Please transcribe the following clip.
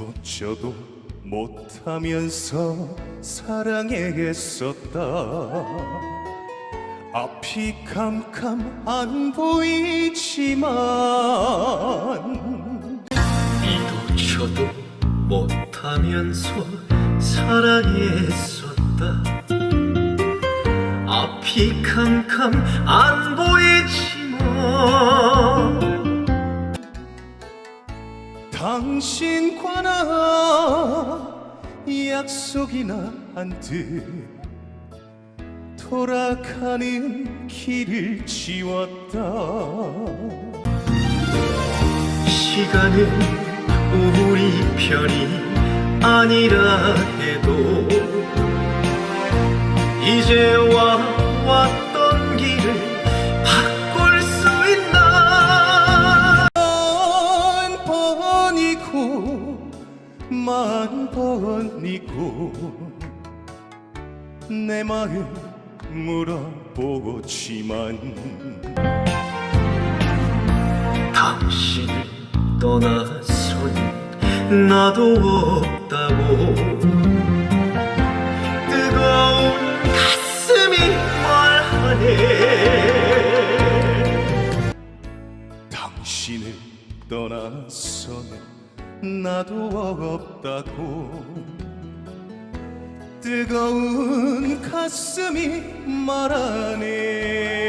이도저도 못하면서 사랑했었다. 앞이 캄캄 안 보이지만 이도 저도 못하면서 사랑했었다. 앞이 캄캄 안 보이지 당신과 나 약속이나 한듯 돌아가는 길을 지웠다. 시간은 우리 편이 아니라 해도 이제와 만 번이고 내 마음 물어보지만 당신을 떠나선 나도 없다고 뜨거운 가슴이 말하네. 당신을 떠나서는 나도 없다고. 뜨거운 가슴이 말하네